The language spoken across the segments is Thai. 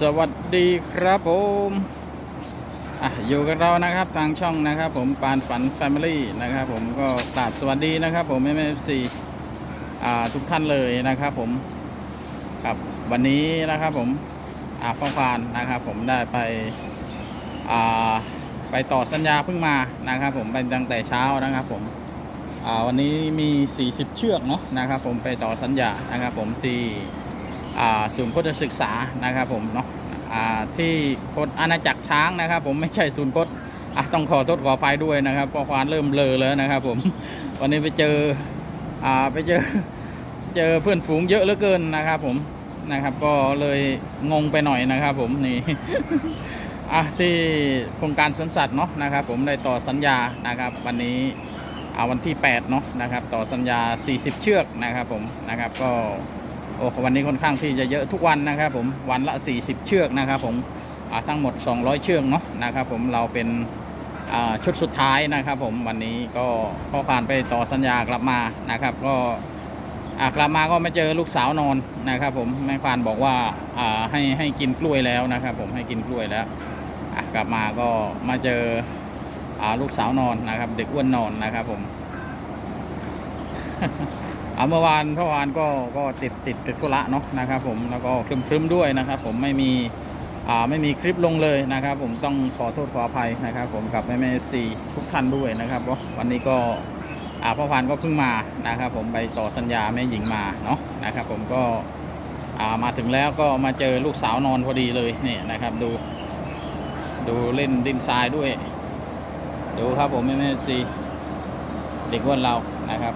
สวัสดีครับผมอะอยู่กับเรานะครับทางช่องนะครับผมปานฝันแฟมิลี่นะครับผมก็กราบสวัสดีนะครับผม m อ f c อ่าทุกท่านเลยนะครับผมครับวันนี้นะครับผมอ่าพ่อฟานนะครับผมได้ไปอ่าไปต่อสัญญาเพิ่งมานะครับผมไปตั้งแต่เช้านะครับผม วันนี้มี 40 เชือกเนาะนะครับผมไปต่อสัญญานะครับผมที่ศูนย์โคตศึกษานะครับผมเนาะที่โคตอาณาจักรช้างนะครับผมไม่ใช่ศูนย์โคตอะต้องขอโทษขออภัยด้วยนะครับเพราะควานเริ่มเลอแล้วนะครับผมวันนี้ไปเจอไปเจอเจอเพื่อนฝูงเยอะเหลือเกินนะครับผมนะครับก็เลยงงไปหน่อยนะครับผมนี่ที่โครงการสวนสัตว์เนาะนะครับผมได้ต่อสัญญานะครับวันนี้ อ่าวันที่ 8 เนาะนะครับ ต่อสัญญา 40 เชือกนะครับผมนะครับก็โอ้วันนี้ค่อนข้างที่จะเยอะทุกวันนะครับผมวันละ 40 เชือกนะครับผมทั้งหมด 200 เชือกเนาะนะครับผมเราเป็นชุดสุดท้ายนะครับผมวันนี้ก็ก็ผ่านไปต่อสัญญากลับมานะครับ ก็กลับมาก็ไม่เจอลูกสาวนอนนะครับผมแม่ควานบอกว่าให้ให้กินกล้วยแล้วนะครับผมให้กินกล้วยแล้วกลับมาก็มาเจอ ลูกสาวนอนนะครับ เด็กอ้วนนอนนะครับผมเอาเมื่อวานเมื่อวานก็ก็ติดติดติดธุระเนาะนะครับผมแล้วก็คลึมคลึมๆด้วยนะครับ ผมไม่มีอ่าไม่มีคลิปลงเลยนะครับ ผมต้องขอโทษขออภัยนะครับ ผมกับแม่แม่ซีทุกท่านด้วยนะครับวันนี้ก็อ่าพ่อพานก็เพิ่งมานะครับ ผมไปต่อสัญญาแม่หญิงมาเนาะนะครับ ผมก็อ่ามาถึงแล้วก็มาเจอลูกสาวนอนพอดีเลยนี่นะครับ ดู ดูเล่นดินทรายด้วย ดูครับผมแม่แม่ซีเด็กอ้วนเรานะครับ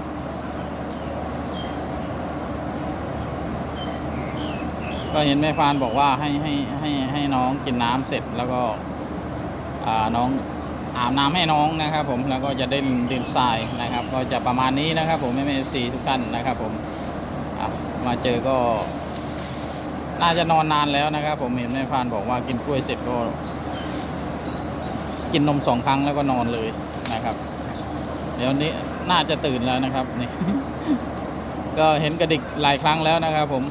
ก็เห็นแม่ฟานบอกว่าให้ให้ให้ให้น้องกินน้ำเสร็จแล้วก็น้องอาบน้ำให้น้องนะครับผมแล้วก็จะเล่นดินทรายนะครับ ก็จะประมาณนี้นะครับ ผมแม่เอฟซีทุกท่านนะครับผมมาเจอก็ น่าจะนอนนานแล้วนะครับ ผมเห็นแม่ฟานบอกว่ากินกล้วยเสร็จก็ กินนมสองครั้งแล้วก็นอนเลยนะครับ เดี๋ยวนี้น่าจะตื่นแล้วนะครับนี่ก็เห็นกระดิกหลายครั้งแล้วนะครับผม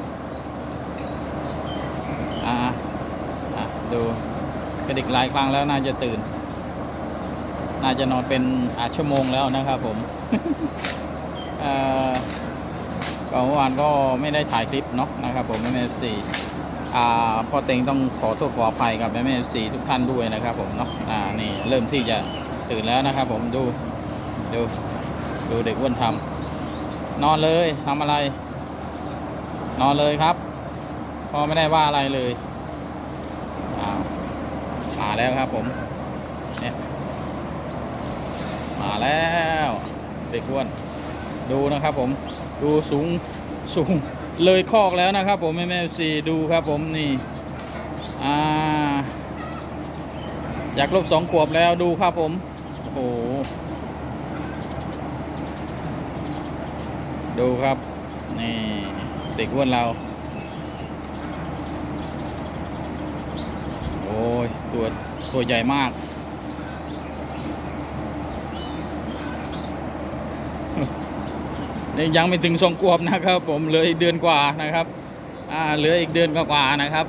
อ่าดูกระดิกหลายครั้งแล้วน่าจะตื่น น่าจะนอนเป็นอาชั่วโมงแล้วนะครับผมเอ่อก็เมื่อวานก็ไม่ได้ถ่ายคลิปเนาะนะครับผมแม่แม่สี่ พ่อเต็งต้องขอโทษขออภัยกับแม่แม่สี่ทุกท่านด้วยนะครับผมเนาะอ่านี่เริ่มที่จะตื่นแล้วนะครับผมดูดูดูเด็กอ้วนทำนอนเลยทำอะไร นอนเลยครับพ่อไม่ได้ว่าอะไรเลยอ้าวมาแล้วครับผมเนี่ยมาแล้วเด็กอ้วนดูนะครับผมดูสูงสูง เลยคอกแล้วนะครับผมแม่แม่ซีดูครับผมนี่อ่าอยากลบสองขวบแล้วดูครับผมโอ้โหดูครับ นี่เด็กอ้วนเรา โอ้ยตัวตัวใหญ่มาก ยังไม่ถึงสองขวบนะครับ ผมเหลืออีกเดือนกว่านะครับอ่าเหลืออีกเดือนกว่านะครับ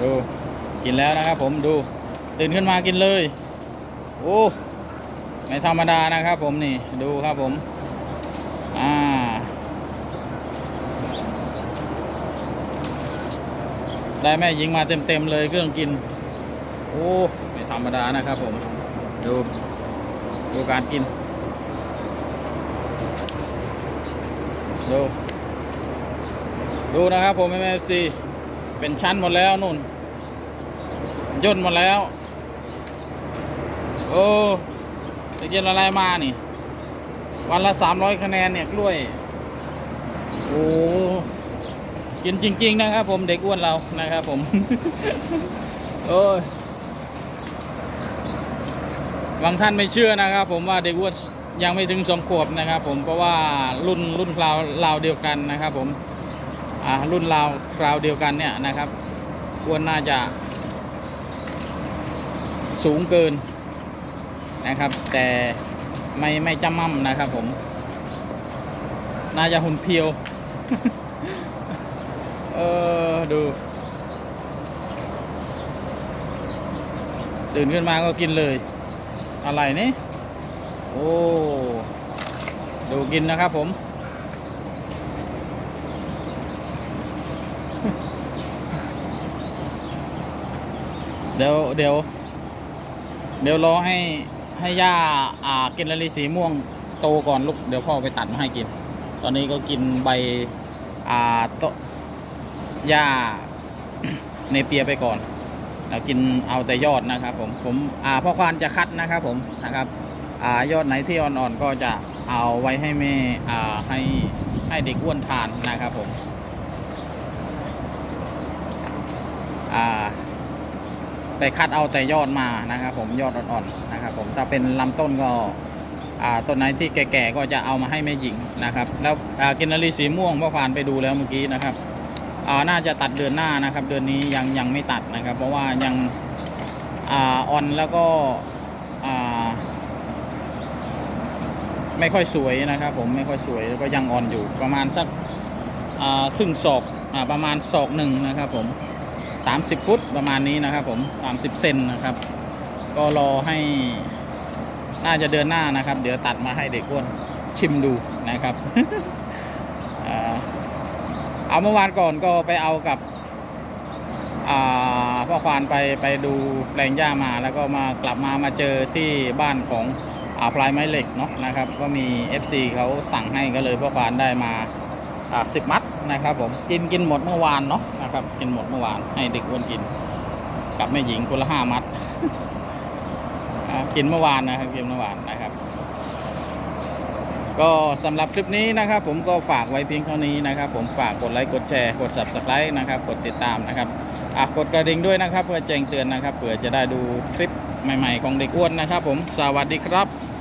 ดูกินแล้วนะครับ ผมดูตื่นขึ้นมากินเลยโอ้ไม่ธรรมดานะครับ ผมนี่ดูครับผมอ่าได้แม่หญิงมาเต็มๆเลยเครื่องกินโอ้ ไม่ธรรมดานะครับผม ดู ดูการกิน ดู ดูนะครับผมแม่ซีเป็นชั้นหมดแล้วนุ่น ย่นหมดแล้ว โอ้จะกินอะไรมานี่ วันละสามร้อยคะแนนเนี่ยกล้วย โอ้กินจริง ๆ นะครับผมเด็กอ้วนเรานะครับผม โอ้ย บางท่านไม่เชื่อนะครับ ผมว่าเด็กอ้วนยังไม่ถึงสองขวบนะครับ ผมเพราะว่ารุ่นรุ่นคราวราวเดียวกันนะครับ ผมอ่ารุ่นราวคราวเดียวกันเนี่ยนะครับอ้วนน่าจะ สูงเกินนะครับ แต่ไม่ไม่จำมั่มนะครับ ผม น่าจะหุ่นเพียวเออดู ตื่นขึ้นมาก็กินเลย อะไรนี่ โอ้ ดูกินนะครับผม เดี๋ยวเดี๋ยว เดี๋ยวรอให้ให้ย่าอ่ากินละลีสีม่วงโตก่อนลูก เดี๋ยวพ่อไปตัดมาให้กิน ตอนนี้ก็กินใบอ่าโตหญ้าในเปียไปก่อน กินเอาแต่ยอดนะครับผมผมพ่อควานจะคัดนะครับผมนะครับอยอดไหนที่อ่อนๆก็จะเอาไว้ให้แม่ให้ให้เด็กอ้วนทานนะครับผมอ่าไปคัดเอาแต่ยอดมานะครับผมยอดอ่อนๆนะครับผมถ้าเป็นลำต้นก็ต้นไหนที่แก่ๆก็จะเอามาให้แม่หญิงนะครับ แล้วกินนารีสีม่วงพ่อควานไปดูแล้วเมื่อกี้นะครับ น่าจะตัดเดือนหน้านะครับ เดือนนี้ยังยังไม่ตัดนะครับ เพราะว่ายังอ่อนแล้วก็ไม่ค่อยสวยนะครับ ผมไม่ค่อยสวยแล้วก็ยังอ่อนอยู่ประมาณสักครึ่งศอกอประมาณศอกหนึ่งนะครับ ผม 30 ฟุตประมาณนี้นะครับ ผม 30เซนนะครับ ก็รอให้น่าจะเดือนหน้านะครับ เดี๋ยวตัดมาให้เด็กอ้วนชิมดูนะครับอ่า เอาเมื่อวานก่อนก็ไปเอากับพ่อควานไปไปดูแปลงหญ้ามาแล้วก็มากลับมามาเจอที่บ้านของอาพลายไม้เหล็กเนาะนะครับ ก็มี FC เขาสั่งให้ก็เลยพ่อควานได้มาสิบมัดนะครับผมกินกินหมดเมื่อวานเนาะนะครับกินหมดเมื่อวานให้เด็กอ้วนกิน กับแม่หญิงคนละห้ามัดกินเมื่อวานนะครับกินเมื่อวานนะครับ ก็สำหรับคลิปนี้นะครับ ผมก็ฝากไว้เพียงเท่านี้นะครับ ผมฝากกดไลค์กดแชร์กด subscribe นะครับ กดติดตามนะครับอะกดกระดิ่งด้วยนะครับ เพื่อแจ้งเตือนนะครับเผื่อจะได้ดูคลิปใหม่ ๆ ของเด็กอ้วนนะครับ ผมสวัสดีครับ